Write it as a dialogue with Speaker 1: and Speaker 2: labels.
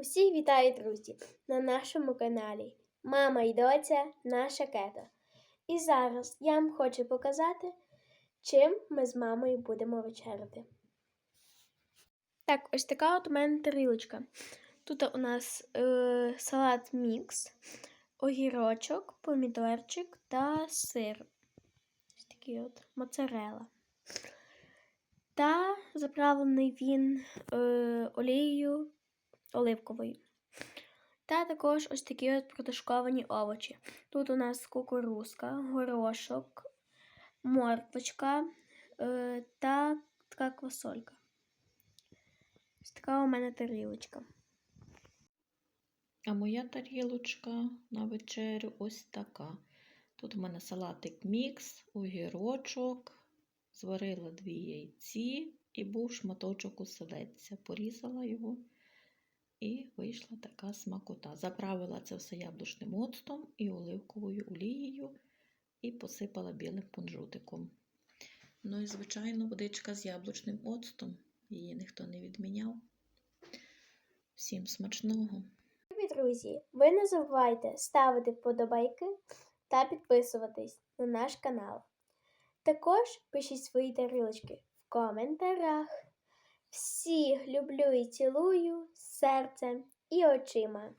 Speaker 1: Усіх вітаю, друзі, на нашому каналі Мама і доця наша кето. І зараз я вам хочу показати, чим ми з мамою будемо вечеряти. Так, ось така от у мене тарілочка. Тут у нас е, салат мікс, огірочок, помідорчик та сир. Ось такий от моцарела. Та заправлений він е, олією оливковою. Та також ось такі от протушковані овочі. Тут у нас кукурузка, горошок, морквочка е, та така квасолька. Ось така у мене тарілочка.
Speaker 2: А моя тарілочка на вечерю ось така. Тут в мене салатик мікс, огірочок, зварила дві яйці і був шматочок оселедця. Порізала його і вийшла така смакота. Заправила це все яблучним оцтом і оливковою олією і посипала білим кунжутиком. Ну і, звичайно, водичка з яблучним оцтом. Її ніхто не відміняв. Всім смачного!
Speaker 1: Любі друзі, ви не забувайте ставити вподобайки та підписуватись на наш канал. Також пишіть свої тарілочки в коментарях. Всіх люблю і цілую серцем і очима.